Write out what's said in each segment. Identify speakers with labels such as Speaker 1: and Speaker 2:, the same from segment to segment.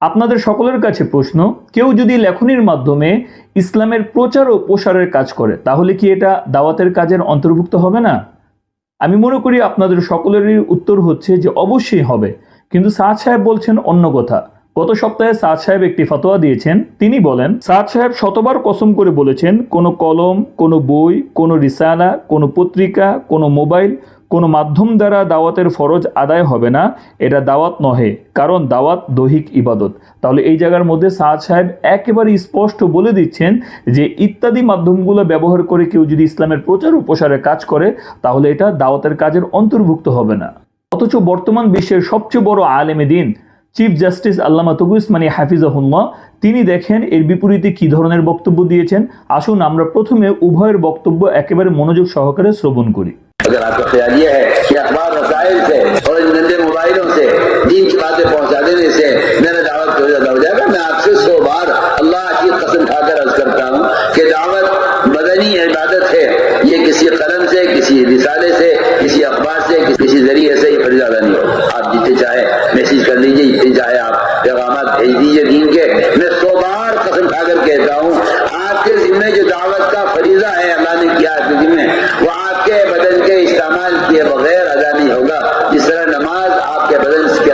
Speaker 1: আপনাদের সকলের কাছে প্রশ্ন, কেউ যদি লেখনির মাধ্যমে ইসলামের প্রচার ও প্রসারের কাজ করে, তাহলে কি এটা দাওয়াতের কাজের অন্তর্ভুক্ত হবে না? আমি মনে করি আপনাদের সকলেরই উত্তর হচ্ছে যে অবশ্যই হবে। কিন্তু সাদ সাহেব বলছেন অন্য কথা। গত সপ্তাহে সাদ সাহেব একটি ফতোয়া দিয়েছেন। তিনি বলেন, সাদ সাহেব শতবার কসম করে বলেছেন, কোনো কলম, কোনো বই, কোনো রিসালা, কোনো পত্রিকা, কোনো মোবাইল কোনো মাধ্যম দ্বারা দাওয়াতের ফরজ আদায় হবে না, এটা দাওয়াত নহে, কারণ দাওয়াত দৈহিক ইবাদত। তাহলে এই জায়গার মধ্যে সাদ সাহেব একেবারে স্পষ্ট বলে দিচ্ছেন যে ইত্যাদি মাধ্যমগুলো ব্যবহার করে কেউ যদি ইসলামের প্রচার ও প্রসারের কাজ করে, তাহলে এটা দাওয়াতের কাজের অন্তর্ভুক্ত হবে না। অথচ বর্তমান বিশ্বের সবচেয়ে বড় আলেমে দিন চিফ জাস্টিস আল্লামা তবু ইসমানী হাফিজাহুল্লাহ, তিনি দেখেন এর বিপরীতে কি ধরনের বক্তব্য দিয়েছেন? আসুন আমরা প্রথমে উভয়ের বক্তব্য একেবারে মনোযোগ সহকারে শ্রবণ করি।
Speaker 2: اگر آپ کا خیال یہ ہے کہ اخبار رسائل سے اور ان گندے موبائلوں سے دین کی باتیں پہنچا دینے سے میرا دعوت کو زیادہ ہو جائے گا۔ میں آپ سے سو بار اللہ کی قسم کھا کر عرض کرتا ہوں کہ دعوت مدنی عبادت ہے۔ یہ کسی قلم سے، کسی رسالے سے، کسی اخبار سے، کسی ذریعے سے یہ زیادہ نہیں ہو آپ جیتے چاہے میسج کر لیجیے جیتے چاہے آپ پیغامات بھیج دیجیے دین کے۔ میں سو بار قسم کھا کر کہتا ہوں، آپ کے ذمہ جو دعوت کا فریضہ ہے، اللہ نے کیا آپ کے ذمہ وہ استعمال کیے بغیر ادا نہیں ہوگا۔ جس طرح نماز آپ کے بدن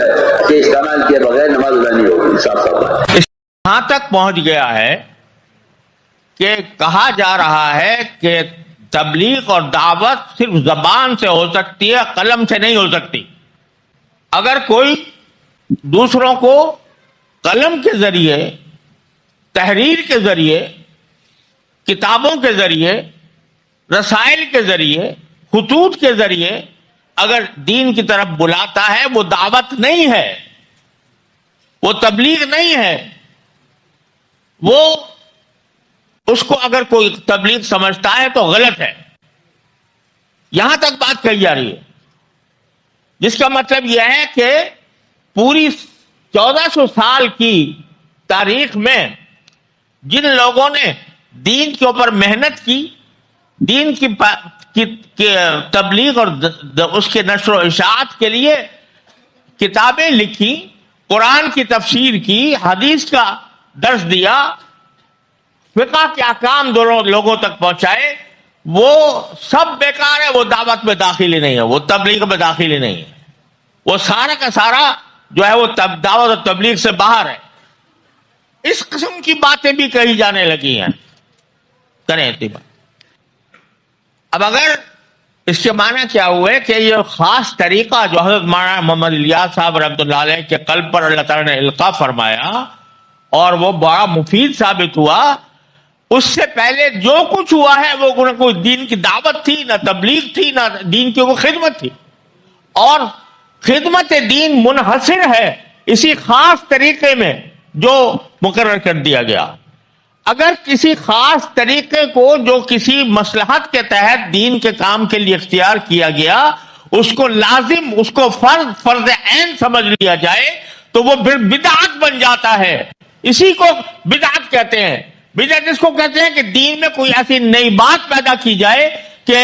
Speaker 2: کے استعمال کیے بغیر نماز ادا نہیں
Speaker 3: ہوگی صاف صاف یہاں تک پہنچ گیا ہے کہ کہا جا رہا ہے کہ تبلیغ اور دعوت صرف زبان سے ہو سکتی ہے، قلم سے نہیں ہو سکتی۔ اگر کوئی دوسروں کو قلم کے ذریعے، تحریر کے ذریعے، کتابوں کے ذریعے، رسائل کے ذریعے خطوط کے ذریعے اگر دین کی طرف بلاتا ہے، وہ دعوت نہیں ہے، وہ تبلیغ نہیں ہے، وہ اس کو اگر کوئی تبلیغ سمجھتا ہے تو غلط ہے۔ یہاں تک بات کہی جا رہی ہے۔ جس کا مطلب یہ ہے کہ پوری چودہ سو سال کی تاریخ میں جن لوگوں نے دین کے اوپر محنت کی دین کی, پا... کی... کی تبلیغ اور د... د... اس کے نشر و اشاعت کے لیے کتابیں لکھی قرآن کی تفسیر کی حدیث کا درس دیا فقہ کے احکام دونوں لوگوں تک پہنچائے وہ سب بیکار ہے وہ دعوت میں داخل ہی نہیں ہے وہ تبلیغ میں داخل ہی نہیں ہے وہ سارا کا سارا جو ہے وہ تب دعوت اور تبلیغ سے باہر ہے۔ اس قسم کی باتیں بھی کہی جانے لگی ہیں۔ کریں بات اب اگر اس کے معنی کیا ہوئے کہ یہ خاص طریقہ جو حضرت مانا محمد الیاس صاحب رحمۃ اللہ علیہ کے قلب پر اللہ تعالیٰ نے القاع فرمایا اور وہ بڑا مفید ثابت ہوا، اس سے پہلے جو کچھ ہوا ہے وہ نہ کوئی دین کی دعوت تھی، نہ تبلیغ تھی، نہ دین کی وہ خدمت تھی۔ اور خدمت دین منحصر ہے اسی خاص طریقے میں جو مقرر کر دیا گیا۔ اگر کسی خاص طریقے کو جو کسی مسلحت کے تحت دین کے کام کے لیے اختیار کیا گیا، اس کو لازم، اس کو فرض فرض عین سمجھ لیا جائے، تو وہ پھر بدعت بن جاتا ہے۔ اسی کو بدعت کہتے ہیں۔ بدعت اس کو کہتے ہیں کہ دین میں کوئی ایسی نئی بات پیدا کی جائے کہ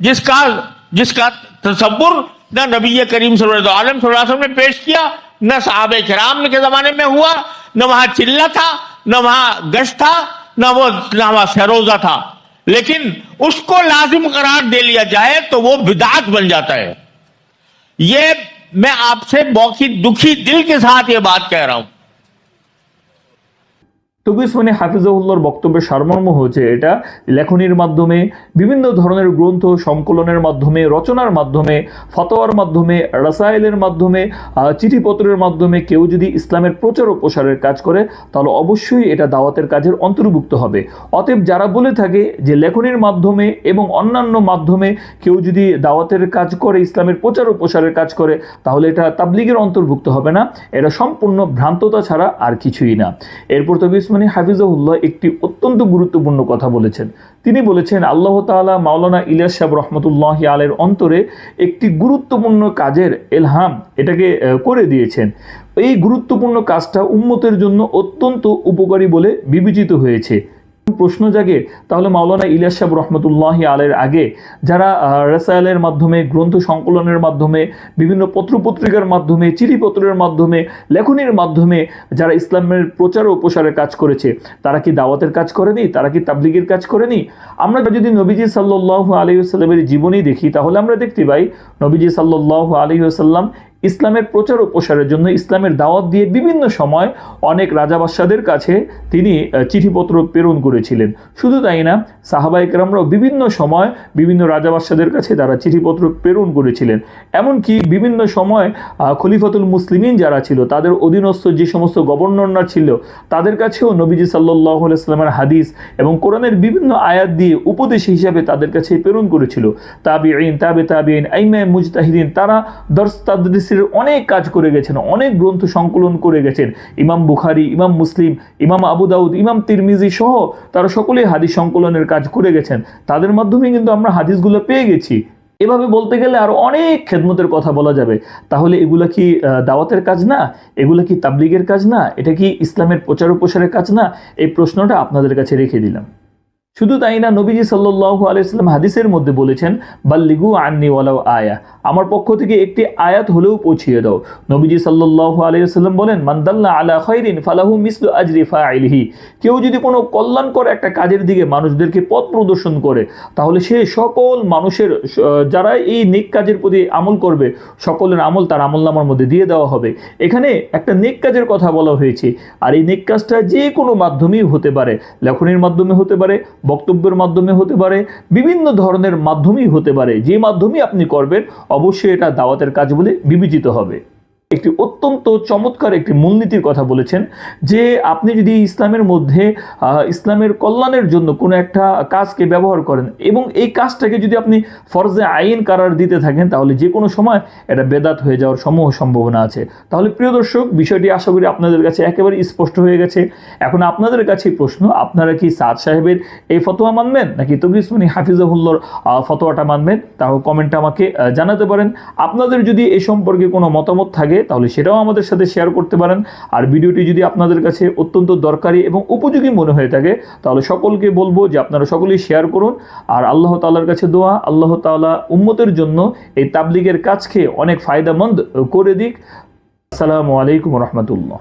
Speaker 3: جس کا جس کا تصور نہ نبی کریم صلی اللہ علیہ وسلم نے پیش کیا، نہ صحابہ کرام کے زمانے میں ہوا، نہ وہاں چلہ تھا۔ نہ وہاں گشت تھا، نہ وہ نہ وہاں فیروزہ تھا۔ لیکن اس کو لازم قرار دے لیا جائے تو وہ بدعت بن جاتا ہے۔ یہ میں آپ سے بہت ہی دکھی دل کے ساتھ یہ بات کہہ رہا ہوں۔
Speaker 1: তবু ইসমানী হাফিজাউল্লাহর বক্তব্যের সারমর্ম হচ্ছে এটা। লেখনির মাধ্যমে, বিভিন্ন ধরনের গ্রন্থ সংকলনের মাধ্যমে, রচনার মাধ্যমে, ফতোয়ার মাধ্যমে, রাসায়েলের মাধ্যমে চিঠিপত্রের মাধ্যমে কেউ যদি ইসলামের প্রচার ও প্রসারের কাজ করে, তাহলে অবশ্যই এটা দাওয়াতের কাজের অন্তর্ভুক্ত হবে। অতএব যারা বলে থাকে যে লেখনির মাধ্যমে এবং অন্যান্য মাধ্যমে কেউ যদি দাওয়াতের কাজ করে, ইসলামের প্রচার ও প্রসারের কাজ করে, তাহলে এটা তাবলিগের অন্তর্ভুক্ত হবে না। এটা সম্পূর্ণ ভ্রান্ততা ছাড়া আর কিছুই না। এরপর তবে হাফিজাহুল্লাহ একটি অত্যন্ত গুরুত্বপূর্ণ কথা বলেছেন। তিনি বলেছেন, আল্লাহ তালা মাওলানা ইলিয়াস সাহেব রহমতুল্লাহ আলের অন্তরে একটি গুরুত্বপূর্ণ কাজের এলহাম এটাকে করে দিয়েছেন। এই গুরুত্বপূর্ণ কাজটা উম্মতের জন্য অত্যন্ত উপকারী বলে বিবেচিত হয়েছে। প্রশ্ন জাগে, তাহলে মাওলানা ইলিয়াস সাহেব রহমতুল্লাহ আলের আগে, যারা রাসায়েলের মাধ্যমে, গ্রন্থ সংকলনের মাধ্যমে, বিভিন্ন পত্রপত্রিকার মাধ্যমে, চিঠিপত্রের মাধ্যমে, লেখনীর মাধ্যমে, যারা ইসলামের প্রচার ও প্রসারের কাজ করেছে, তারা কি দাওয়াতের কাজ করেনি? তারা কি তাবলিগের কাজ করেনি? আমরা যদি নবীজি সাল্লাহ আলহিউসাল্লামের জীবনী দেখি, তাহলে আমরা দেখতে পাই, নবীজি সাল্লাহ আলহিউসাল্লাম ইসলামের প্রচার ও প্রসারের জন্য ইসলামের দাওয়াত দিয়ে বিভিন্ন সময় অনেক রাজা বাদশাদের কাছে তিনি চিঠিপত্র প্রেরণ করেছিলেন। শুধু তাই না সাহাবা ইকরামরাও বিভিন্ন সময় বিভিন্ন রাজা বাদশাদের কাছে তারা চিঠিপত্র প্রেরণ করেছিলেন। এমনকি বিভিন্ন সময় খলিফাতুল মুসলিমিন যারা ছিল, তাদের অধীনস্থ যে সমস্ত গভর্নররা ছিল, তাদের কাছেও নবীজি সাল্লাহ ইসলামের হাদিস এবং কোরআনের বিভিন্ন আয়াত দিয়ে উপদেশ হিসাবে তাদের কাছে প্রেরণ করেছিল। তাবি আইন তাবে তাবিন আইমায় মুজতাহিদিন, তারা দর্শ তাদরিসের অনেক কাজ করে গেছেন, অনেক গ্রন্থ সংকলন করে গেছেন। ইমাম বুখারি, ইমাম মুসলিম, ইমাম আবু দাউদ, ইমাম তিরমিজি সহ তারা সকলেই হাদিস সংকলনের কাজ করে গেছেন। তাদের মাধ্যমে কিন্তু আমরা হাদিসগুলো পেয়ে গেছি। এভাবে বলতে গেলে আরও অনেক খেদমতের কথা বলা যাবে। তাহলে এগুলা কি দাওয়াতের কাজ না? এগুলা কি তাবলিগের কাজ না? এটা কি ইসলামের প্রচার প্রসারের কাজ না? এই প্রশ্নটা আপনাদের কাছে রেখে দিলাম। শুধু তাই না, নবীজি সাল্লাল্লাহু আলাইহি সাল্লাম হাদিসের মধ্যে বলেছেন, বাল্লিগু আন্নি ওয়ালাউ আয়া। আমার পক্ষ থেকে একটি আয়াত হলেও পৌঁছিয়ে দাও। নবীজি সাল্লাল্লাহু আলাইহি সাল্লাম বলেন মান্দাল্লা আলা খাইরিন ফালাহু মিসলু আজরি ফাইলিহি। কেউ যদি কোনো কল্যাণকর একটা কাজের দিকে মানুষদেরকে পথ প্রদর্শন করে, তাহলে সে সকল মানুষের যারা এই নেক কাজের প্রতি আমল করবে, সকলের আমল তার আমল নামার মধ্যে দিয়ে দেওয়া হবে। এখানে একটা নেক কাজের কথা বলা হয়েছে। আর এই নেক কাজটা যে কোনো মাধ্যমেই হতে পারে। লেখনের মাধ্যমে হতে পারে বক্তব্যের মাধ্যমে হতে পারে, বিভিন্ন ধরনের মাধ্যমেই হতে পারে। যে মাধ্যমে আপনি করবেন, অবশ্যই এটা দাওয়াতের কাজ বলে বিবেচিত হবে। একটি অত্যন্ত চমৎকার একটি মূলনীতির কথা বলেছেন যে আপনি যদি ইসলামের মধ্যে ইসলামের কল্যাণের জন্য কোনো একটা কাজকে ব্যবহার করেন এবং এই কাজটাকে যদি আপনি ফরজে আইন কারার দিতে থাকেন, তাহলে যে কোনো সময় এটা বেদাত হয়ে যাওয়ার সমূহ সম্ভাবনা আছে। তাহলে প্রিয় দর্শক, বিষয়টি আশা করি আপনাদের কাছে একেবারে স্পষ্ট হয়ে গেছে। এখন আপনাদের কাছে প্রশ্ন, আপনারা কি সাদ সাহেবের এই ফতোয়া মানবেন নাকি তবিসমানি হাফিজাহুল্লোর ফতোয়াটা মানবেন? তাও কমেন্টে আমাকে জানাতে পারেন। আপনাদের যদি এই সম্পর্কে কোনো মতামত থাকে তাহলে সেটাও আমাদের সাথে শেয়ার করতে পারেন। আর ভিডিওটি যদি আপনাদের কাছে অত্যন্ত দরকারি এবং উপযোগী মনে হয়ে থাকে, তাহলে সকলকে বলব যে আপনারা সকলেই শেয়ার করুন। আর আল্লাহ তাল্লার কাছে দোয়া, আল্লাহ তাআলা উম্মতের জন্য এই তাবলিগের কাজকে অনেক ফায়দামন্দ করে দিক। আসসালামু আলাইকুম রহমতুল্লাহ।